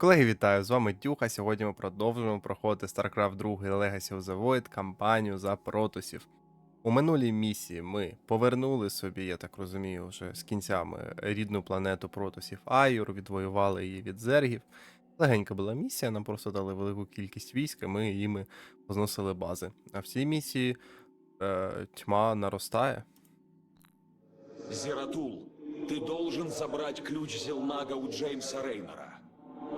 Колеги, вітаю! З вами Тюха. Сьогодні ми продовжуємо проходити StarCraft 2 Legacy of the Void кампанію за протосів. У минулій місії ми повернули собі, я так розумію, вже з кінцями рідну планету протосів Айур, відвоювали її від зергів. Легенька була місія, нам просто дали велику кількість військ, і ми їми позносили бази. А в цій місії е, тьма наростає. Зератул, ты должен забрать ключ Зелнага у Джеймса Рейнора.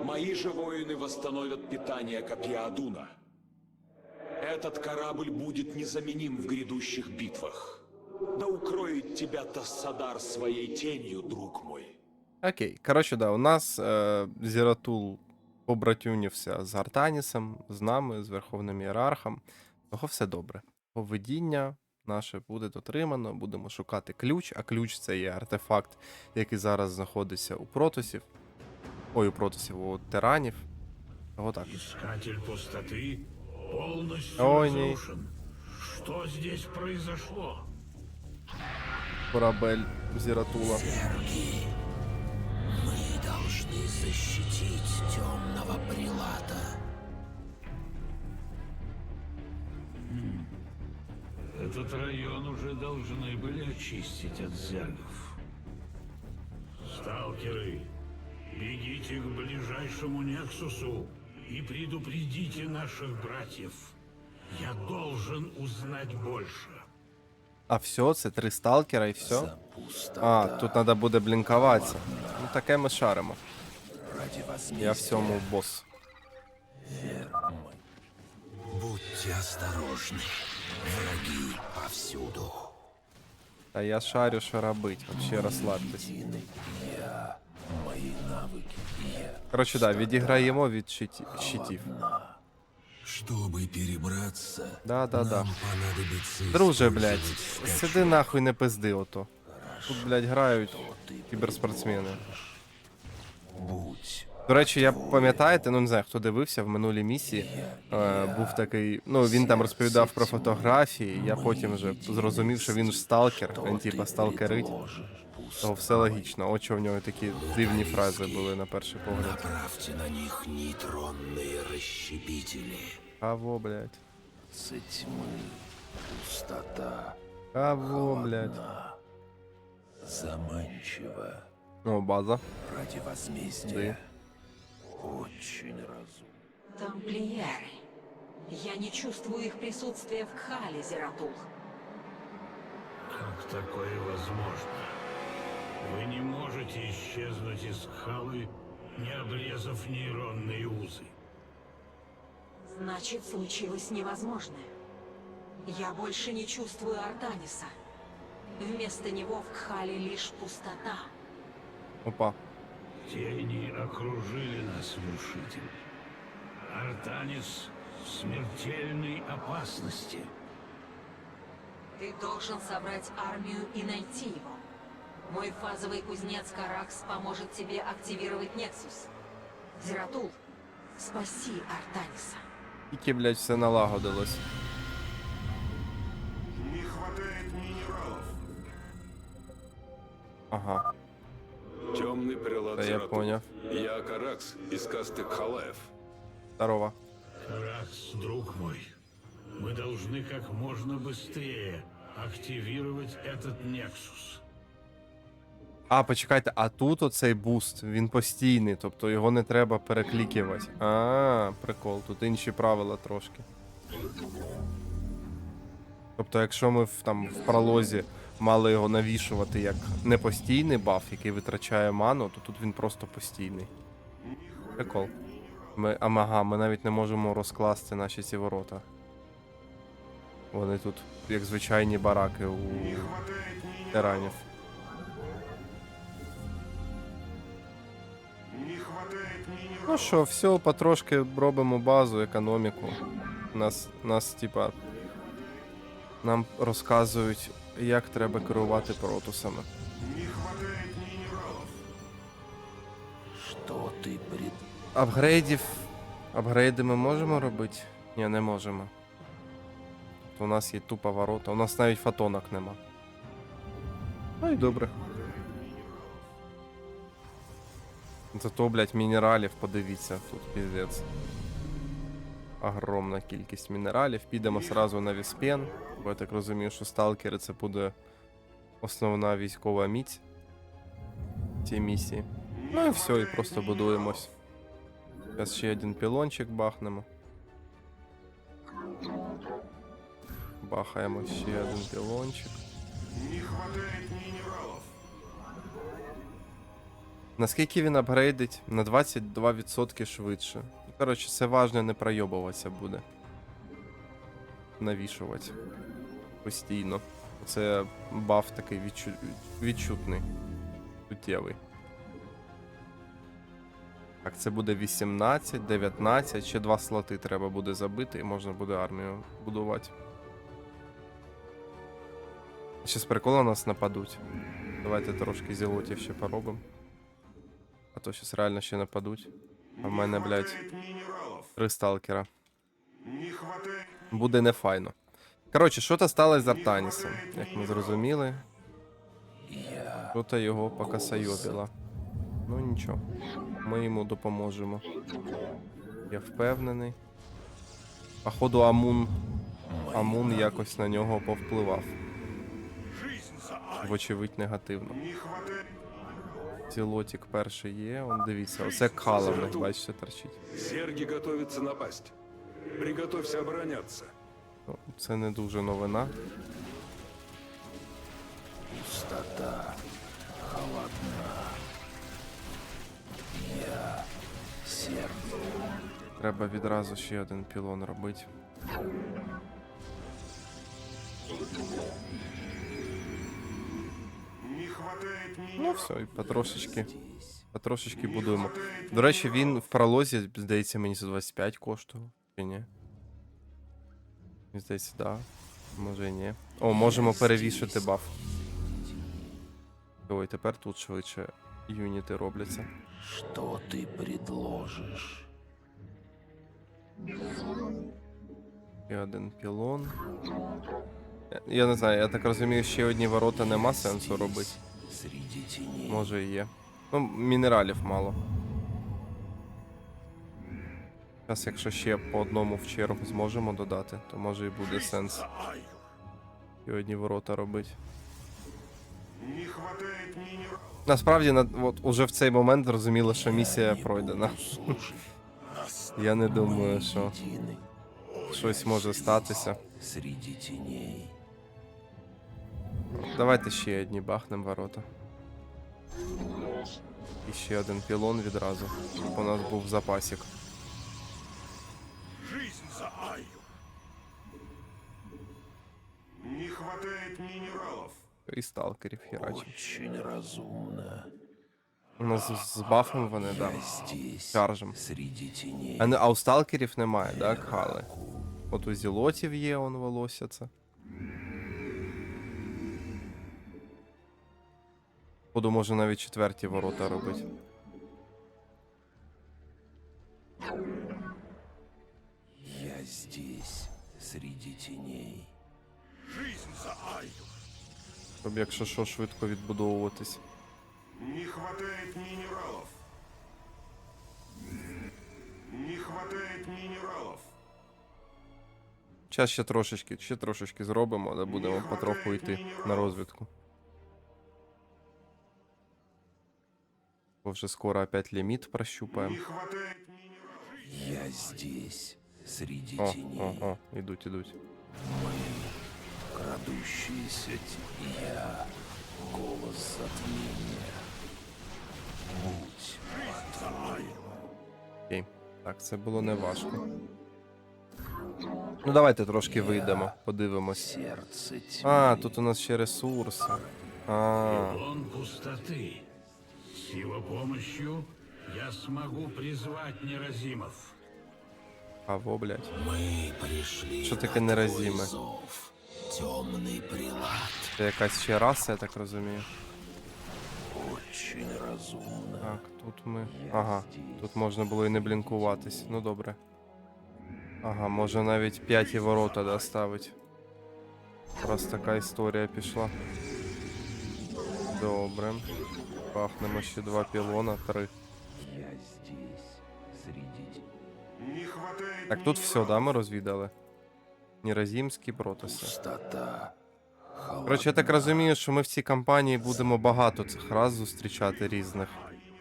Мои же воины восстановят питание копья Адуна. Этот корабль будет незаменим в грядущих битвах. Да укроет тебя Тассадар своей тенью, друг мой. Окей, коротше, да, у нас е, Зіратул побратюнівся з Артанісом, з нами, з Верховним Ієрархом. Того все добре. Поведіння наше буде дотримано, будемо шукати ключ, а ключ це є артефакт, який зараз знаходиться у протосів. Ой, у протосів, у тиранів. Того так. Искатель пустоты полностью Ой, не. разрушен. Что здесь произошло? Корабель Зіратула. Мы должны защитить темного прилата. Этот район уже должны были очистить от зергов. Сталкеры, бегите к ближайшему Нексусу и предупредите наших братьев. Я должен узнать больше. А все, це три сталкера і все. А, тут треба буде блінкуватися. Ну таке ми шаримо. Я в цьому бос. Будьте осторожны. Враги повсюду. Та я шарю, що робить. Вообще розслабтесь. Я, Коротше, да, відіграємо від щиті- щитів. Чтобы перебраться, Да, да, да. Друже, блядь, сиди нахуй не пизди ото. Тут, блядь, грають кіберспортсмени. Будь До речі, я пам'ятаєте, ну не знаю, хто дивився в минулій місії. Е, був такий. Ну він там розповідав про фотографії. Я потім вже зрозумів, що він ж сталкер, він типа сталкерить. То все логічно. Очі в нього такі дивні фрази були на перший погляд. На них нейтронные расщепители. Кого, блядь? С тьмы, пустота, Кого, блядь? заманчиво. О, база. Ради возмездия. Очень разумно. Тамплиеры. Я не чувствую их присутствия в Кхале, Зератул. Как такое возможно? Вы не можете исчезнуть из Халы, не обрезав нейронные узы. Значит, случилось невозможное. Я больше не чувствую Артаниса. Вместо него в Кхале лишь пустота. Опа. Тени окружили нас, Вершитель. Артанис в смертельной опасности. Ты должен собрать армию и найти его. Мой фазовый кузнец Каракс поможет тебе активировать Нексус. Зератул, спаси Артаниса. Тільки, блядь, все налагодилось. Не хватает минералов. Ага, Темный прилад да я Зератул. поняв. Я Каракс из касты Халаев. Здорово. Каракс, друг мой, мы должны как можно быстрее активировать этот Нексус. А, почекайте, а тут оцей буст, він постійний, тобто його не треба переклікувати. А, прикол, тут інші правила трошки. Тобто, якщо ми в, там в пролозі мали його навішувати як непостійний баф, який витрачає ману, то тут він просто постійний. Прикол. Ми, ага, ми навіть не можемо розкласти наші ці ворота. Вони тут, як звичайні бараки у тиранів. Ну що, все, потрошки робимо базу, економіку. Нас, нас, типа, нам розказують, як треба керувати протусами. Что ты пред... Апгрейдів. Апгрейди ми можемо робити? Ні, не можемо. То у нас є тупо ворота. У нас навіть фотонок нема. Ну і добре. Зато, блядь, мінералів, подивіться, тут піздець. Огромна кількість мінералів. Підемо сразу на Віспен, бо я так розумію, що сталкери це буде основна військова міць цієї місії. Ну і все, і просто будуємось. Зараз ще один пілончик бахнемо. Бахаємо ще один пілончик. Не хватает минералов. Наскільки він апгрейдить? На 22% швидше. Коротше, це важно не пройобуватися буде. Навішувати. Постійно. Це баф такий відчу... відчутний. Суттєвий. Так, це буде 18, 19, ще два слоти треба буде забити, і можна буде армію будувати. Ще з приколу нас нападуть. Давайте трошки зілотів ще поробимо. А то щас реально ще нападуть. А в мене, блядь, три сталкера. Буде не файно. Коротше, що то сталося з Артанісом, як ми зрозуміли. Що то його покасайобіло. Ну нічого. Ми йому допоможемо. Я впевнений. Походу, Амун. Амун якось на нього повпливав. Вочевидь, негативно. Цілотік перший є. Он дивіться, оце кала в них, бачите, торчить. Серги готовится напасть. Приготовься обороняться. Ну, Це не дуже новина. Пустота. Холодна. Я сердце. Треба відразу ще один пілон робити. Ну все, і потрошечки. Потрошечки будуємо. До речі, він в пролозі, здається, мені за 25 коштував. Чи ні? Здається, да. Може і ні. О, можемо перевішити баф. Ой, тепер тут швидше юніти робляться. Что ты предложишь? І один пілон. Я- Я не знаю, я так розумію, ще одні ворота нема сенсу робити. Среди теней. Може і є. Ну, мінералів мало. Зараз, якщо ще по одному в чергу зможемо додати, то може і буде сенс. І одні ворота робити. Насправді, на, от уже в цей момент зрозуміло, що місія пройдена. Я не думаю, що щось може статися. среди теней. Давайте ще одні бахнем ворота. І ще один пілон відразу, щоб у нас був запасік. Не хватает минералов. І сталкерів херачить. Очень разумно. У нас з- з бафом вони, да. Я здесь, Чаржем. среди теней. А, не, а у сталкерів немає, да, хали? От у зілотів є, он волосся це. Буду, може, навіть четверті ворота робити. Я здесь, среди теней. Щоб, якщо що, швидко відбудовуватись. Не хватает минералов. Не хватает минералов. Час ще трошечки, ще трошечки зробимо, але будемо потроху йти на розвідку. Бо вже скоро опять ліміт прощупаємо. Не хватает минералов. Я здесь, среди О, теней. о, о, ідуть, ідуть. Крадущийся т- я, голос затмения. Будь Окей. Так, це було не важко. Ну давайте трошки вийдемо, подивимось. А, тут у нас ще ресурси. А, Он пустоты. С его помощью я смогу призвать неразимов. аво, блядь. Мы пришли Що на таке неразіме? Темный прилад. Це якась ще раса, я так розумію. Очень разумно. Так, тут ми. Ага, тут можна було і не блінкуватись. Ну добре. Ага, може навіть п'яті ворота доставить. Раз така історія пішла. Добре. Пахнемо ще два пілона, три. Я здесь, среди... Не хватает Так, тут все, да, ми розвідали. Ніразімські протоси. Пустота. Коротше, я так розумію, що ми в цій кампанії будемо багато цих раз зустрічати різних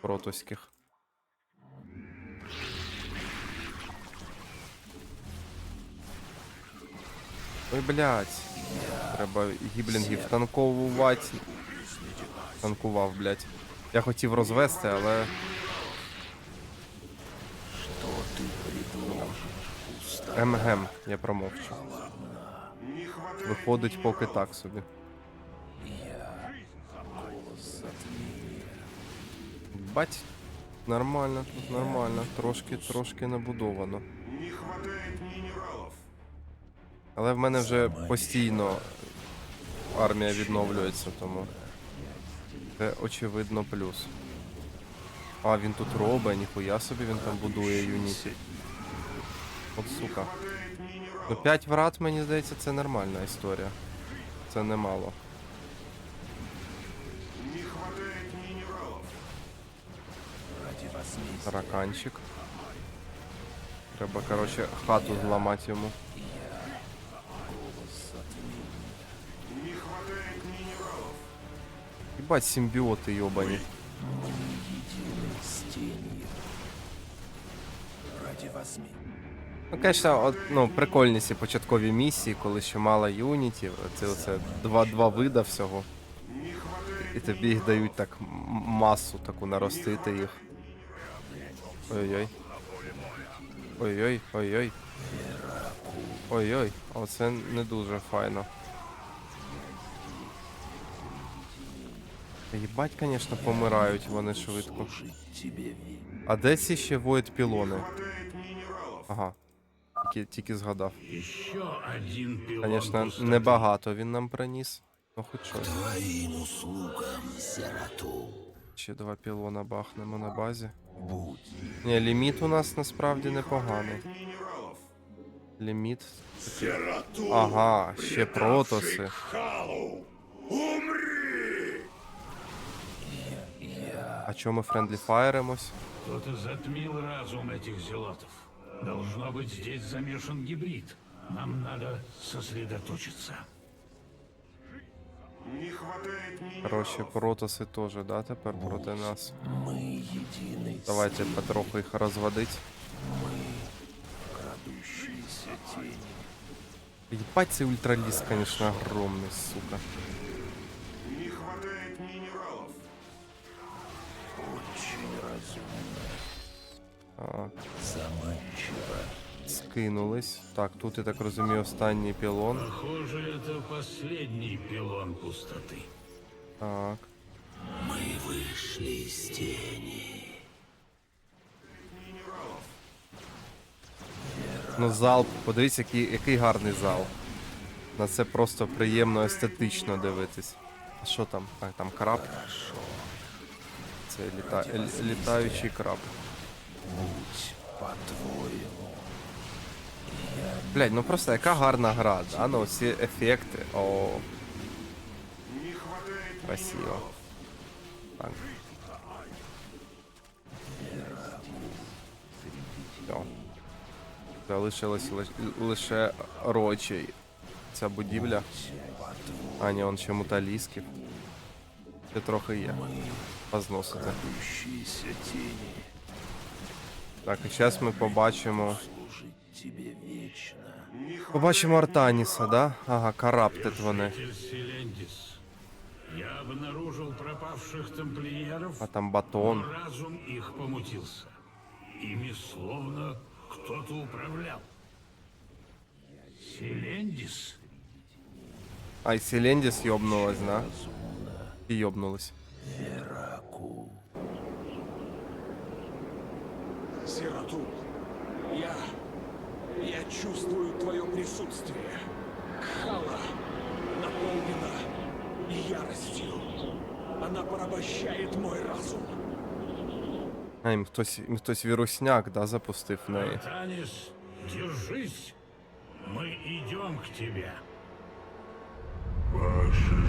протоських. Ой, блядь. Треба гіблінгів танковувати. Танкував, блядь. Я хотів розвести, але. МГМ, я промовчу. Виходить поки так собі. Бать. Нормально, тут нормально. Трошки, трошки набудовано. Але в мене вже постійно армія відновлюється, тому. Це очевидно плюс. А, він тут робить, ніхуя собі він там будує юніті. От сука. Ну 5 врат, мені здається, це нормальна історія. Це немало. Тараканчик. Треба, короче, хату зламати йому. Ебать, симбіоти йобані. Ну, конечно, от, ну, прикольні ці початкові місії, коли ще мало юнітів. Це оце два, два вида всього. І тобі їх дають так масу таку наростити їх. Ой-ой. Ой-ой, ой-ой. Ой-ой, оце не дуже файно. Та Їбать, конечно, помирають вони швидко. А де ці ще воїд пілони? Ага. Тільки, тільки згадав. Звісно, небагато він нам приніс. Ну хоч щось. Ще два пілона бахнемо на базі. Ні, ліміт у нас насправді непоганий. Ліміт. Ага, ще протоси. А чому ми френдлі фаєримось? Кто-то затмил разум этих зелотов. Должно быть, здесь замешан гибрид. Нам надо сосредоточиться. Не хватает минералов. Коротше, протоси теж, да, тепер проти нас. мы единый Давайте потроху їх розводить. крадущийся тень. Ебать, цей ультраліс, конечно, огромний, сука. Так, Заманчиво. скинулись. Так, тут, я так розумію, останній пілон. Похоже, это последний пилон пустоты. Так. Мы вышли из тени. Ну, зал, подивіться, який, який гарний зал. На це просто приємно естетично дивитись. А що там? А, там краб. Це літа... лі- літаючий краб. Будь по-твоему. Блять, ну просто яка гарна гра, да? Ну ці ефекти. О, красиво. Так. Все. Залишилось лиш- лише рочий. Ця будівля. А, ні, он ще муталісків. Ще трохи є. Позносити. Крадущиеся тени. Так, і зараз ми побачимо. Служить тебе вечно. Побачимо Артаніса, да? Ага, караптит вони. Житель Селендис. Я обнаружил пропавших тамплиеров, А там батон. но разум их помутился. Ими словно кто-то управлял. Селендис? А, і Селендіс йобнулась, да? І йобнулась. Вераку. Сироту, я... Я чувствую твое присутствие. Хала наполнена яростью. Она порабощает мой разум. А, їм хтось, їм хтось вірусняк, да, запустив в неї. Танис, держись! Мы идем к тебе. Ваши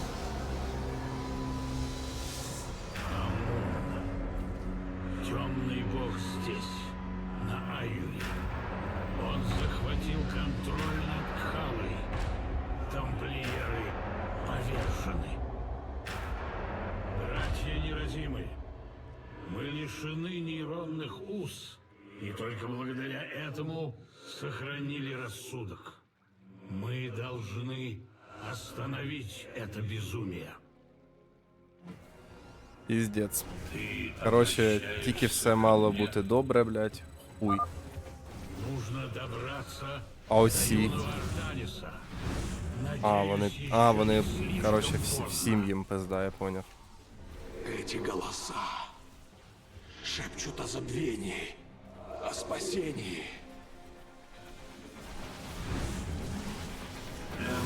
Піздець. Ты Коротше, обращаешься тільки все мало ко мне. бути добре, блядь. Хуй. Нужно добраться А оці. до Арданиса. А, вони. Надеюсь, А, еще вони. слишком Коротше, всі, поздно. всім їм пизда, я поняв. Эти голоса шепчут о забвении, о спасении.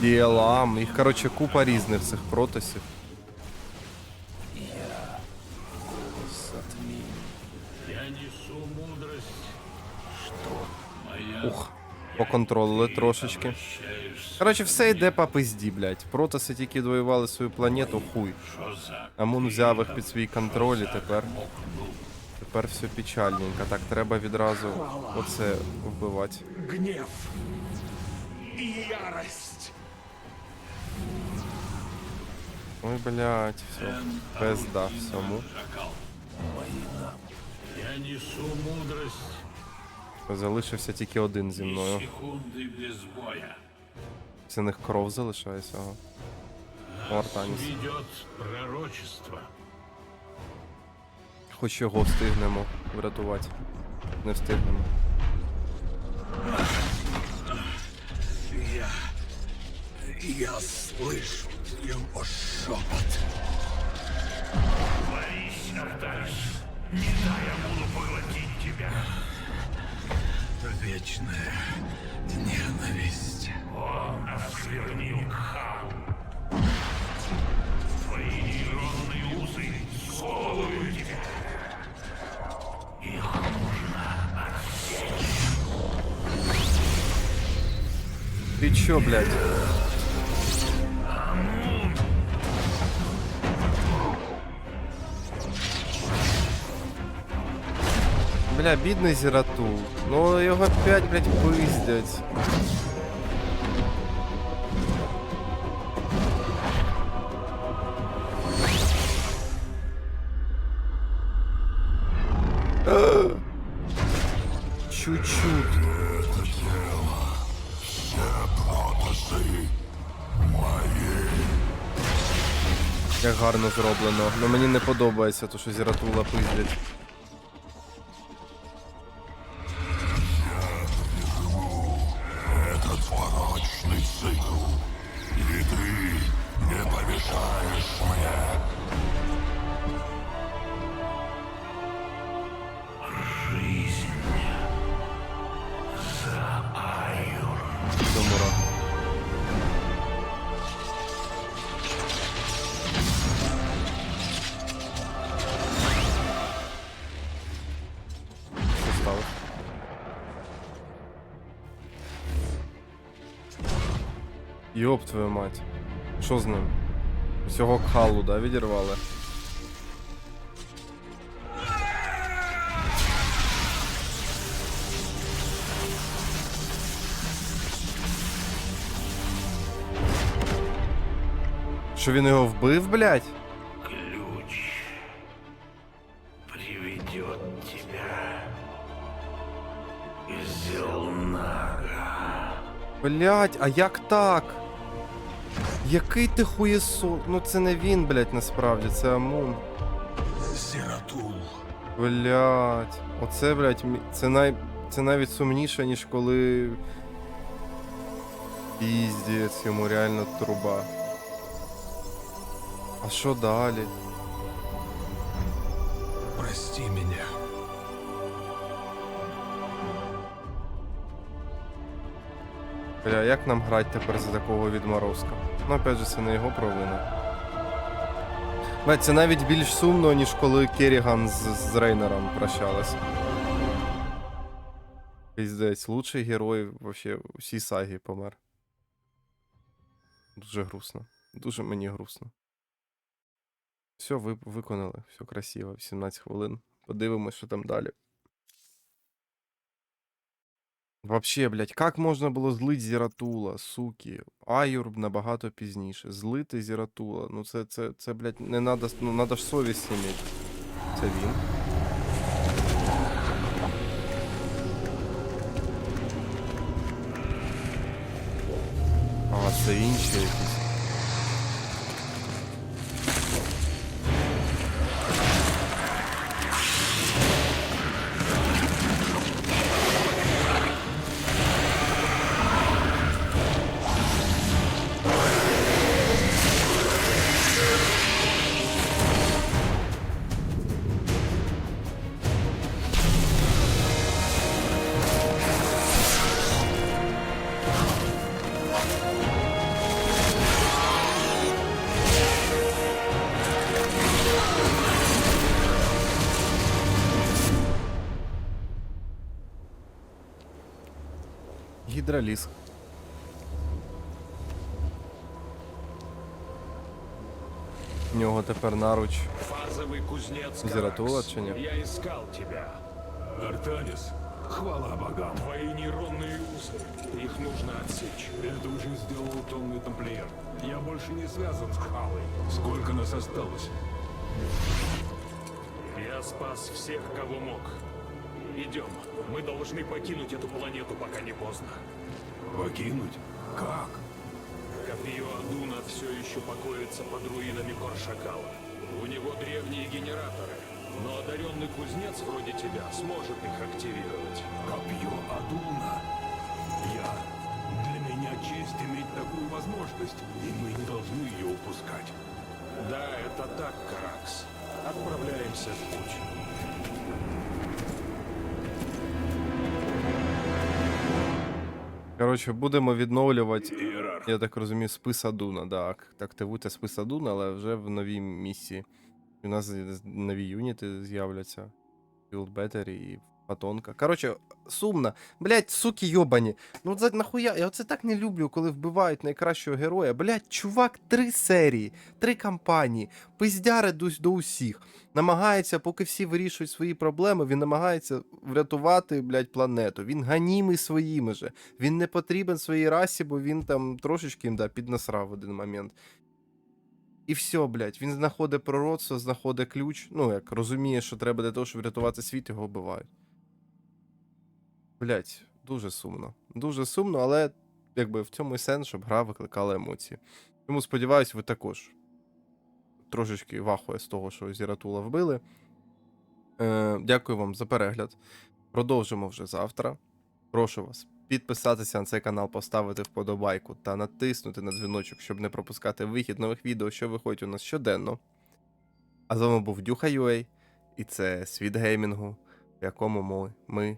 Діалам. Їх, коротше, купа різних цих протосів. Поконтролили трошечки. Коротше, все йде по пизді, блядь. Протоси тільки довоювали свою планету, хуй. Амун взяв їх під свій контроль і тепер. Тепер все печальненько. Так, треба відразу оце вбивати. Гнев и ярость. Ой, блядь, все. Пизда всьому. Я несу мудрость. Залишився тільки один зі мною. Без боя. Це них кров залишається. Ага. Пророчество. Хоч його встигнемо врятувати. Не встигнемо. Я слышу его шепот. Борись, Арталис. Не дай Амуну поглотить тебя. Вечная ненависть. Он осквернил Кхау. Твои нейронные узы сковывают тебя. Их нужно Ти чо, блядь? Бля, бідний Зіратул. Ну його опять, блядь, пиздять. Чуть-чуть. Як гарно зроблено. Ну мені не подобається, то що Зіратула пиздять. Йоп твою мать. Що з ним? Усього кхалу, да, відірвали? Що він його вбив, блядь? Ключ приведет тебя из Зелнага. Блять, а як так? Який ти хуєсо? Ну це не він, блять, насправді, це Амун. Зератул. Блять. Оце, блять, це най. Це навіть сумніше, ніж коли. Піздець, йому реально труба. А що далі? Прости меня. Бля, як нам грати тепер за такого відморозка? Ну, опять же, це не його провина. Це навіть більш сумно, ніж коли Керіган з, з Рейнером прощалась. Піздець, лучший герой вообще всій сагі помер. Дуже грустно. Дуже мені грустно. Все, ви виконали, все красиво, 17 хвилин. Подивимось, що там далі. Вообще, блядь, як можна було злить Зіратула, суки? Аюр набагато пізніше. Злити Зіратула. Ну це, це, це, блядь, не надо, ну надо ж совість иметь. Це він. А, це інші якісь. Гідроліск. У нього тепер наруч. Фазовый кузнец Зератула, Каракс. чи ні? Я искал тебя. Артанис, хвала богам. Твои нейронные узы. Их нужно отсечь. Это уже сделал томный тамплиер. Я больше не связан с Халой. Сколько нас осталось? Я спас всех, кого мог. Идем. Мы должны покинуть эту планету, пока не поздно. Покинуть? Как? Копье Адуна все еще покоится под руинами Коршакала. У него древние генераторы, но одаренный кузнец вроде тебя сможет их активировать. Копье Адуна. Я... Для меня честь иметь такую возможность, и мы не должны ее упускать. Да, это так, Каракс. Отправляемся в путь. Коротше, будемо відновлювати, Ієрарх. я так розумію, спис Адуна. Да, активуйте спис Адуна, але вже в новій місії. У нас нові юніти з'являться. Field Battery і Фотонка. Коротше, сумно. Блять, суки йобані. Ну за нахуя? Я оце так не люблю, коли вбивають найкращого героя. Блять, чувак, три серії, три кампанії, пиздяри до, усіх. Намагається, поки всі вирішують свої проблеми, він намагається врятувати, блять, планету. Він ганімий своїми же. Він не потрібен своїй расі, бо він там трошечки їм да, піднасрав в один момент. І все, блядь, він знаходить пророцтво, знаходить ключ. Ну, як розуміє, що треба для того, щоб врятувати світ, його вбивають. Блядь, дуже сумно. Дуже сумно, але якби в цьому і сенс, щоб гра викликала емоції. Тому сподіваюсь, ви також трошечки вахує з того, що Зіратула вбили. Е, дякую вам за перегляд. Продовжимо вже завтра. Прошу вас підписатися на цей канал, поставити вподобайку та натиснути на дзвіночок, щоб не пропускати вихід нових відео, що виходять у нас щоденно. А з вами був Дюха UA, і це світ геймінгу, в якому ми